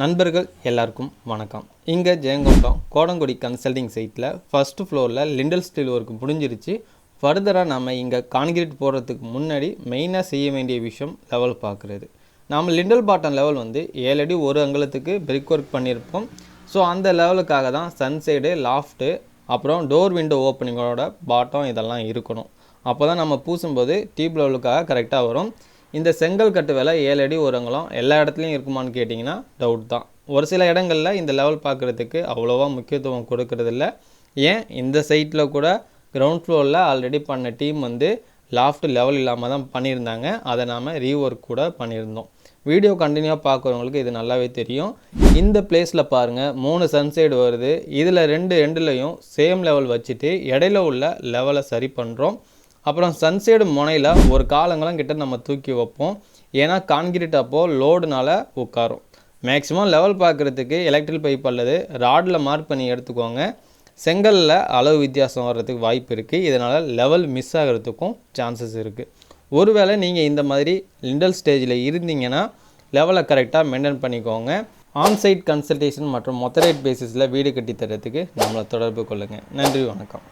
நண்பர்கள் எல்லாருக்கும் வணக்கம். இங்கே ஜெயங்கொண்டம் கோடங்குடி கன்சல்டிங் சைட்டில் ஃபஸ்ட்டு ஃப்ளோரில் லிண்டல் ஸ்டீல் ஒர்க் முடிஞ்சிருச்சு. ஃபர்தராக நம்ம இங்கே கான்கிரீட் போடுறதுக்கு முன்னாடி மெயினாக செய்ய வேண்டிய விஷயம் லெவல் பார்க்குறது. நாம் லிண்டல் பாட்டம் லெவல் வந்து ஏழு அடி ஒரு அங்கலத்துக்கு பிரிக் ஒர்க் பண்ணியிருப்போம். ஸோ அந்த லெவலுக்காக தான் சன் சைடு லாஃப்ட்டு அப்புறம் டோர் விண்டோ ஓப்பனிங்கோட பாட்டம் இதெல்லாம் இருக்கணும். அப்போ தான் நம்ம பூசும்போது டியூப் லெவலுக்காக கரெக்டாக வரும். இந்த செங்கல் கட்டு விலை ஏழு அடி உரங்களும் எல்லா இடத்துலையும் இருக்குமான்னு கேட்டிங்கன்னா டவுட் தான். ஒரு சில இடங்களில் இந்த லெவல் பார்க்குறதுக்கு அவ்வளோவா முக்கியத்துவம் கொடுக்கறதில்ல. ஏன்? இந்த சைட்டில் கூட கிரவுண்ட் ஃப்ளோரில் ஆல்ரெடி பண்ண டீம் வந்து லாஃப்ட் லெவல் இல்லாமல் தான் பண்ணியிருந்தாங்க. அதை நாம் ரீஒர்க் கூட பண்ணியிருந்தோம். வீடியோ கண்டினியூவாக பார்க்குறவங்களுக்கு இது நல்லாவே தெரியும். இந்த பிளேஸில் பாருங்கள் மூணு சன்சைடு வருது. இதில் ரெண்டு எண்டுலையும் சேம் லெவல் வச்சுட்டு இடையில உள்ள லெவலை சரி பண்ணுறோம் அப்புறம் சன்சைடு முனையில் ஒரு காலங்களும் கிட்ட நம்ம தூக்கி வைப்போம். ஏன்னா கான்கிரீட் அப்போது லோடுனால் உட்காரும். மேக்ஸிமம் லெவல் பார்க்குறதுக்கு எலக்ட்ரிக் பைப் அல்லது ராடில் மார்க் பண்ணி எடுத்துக்கோங்க. செங்கலில் அளவு வித்தியாசம் வர்றதுக்கு வாய்ப்பு இருக்குது இதனால் லெவல் மிஸ் ஆகிறதுக்கும் சான்சஸ் இருக்குது ஒருவேளை நீங்கள் இந்த மாதிரி லிண்டல் ஸ்டேஜில் இருந்தீங்கன்னா லெவலை கரெக்டாக மெயின்டைன் பண்ணிக்கோங்க. ஆன்சைட் கன்சல்டேஷன் மற்றும் மொத்த ரேட் பேசிஸில் வீடு கட்டி தரத்துக்கு நம்மளை தொடர்பு கொள்ளுங்கள் நன்றி வணக்கம்.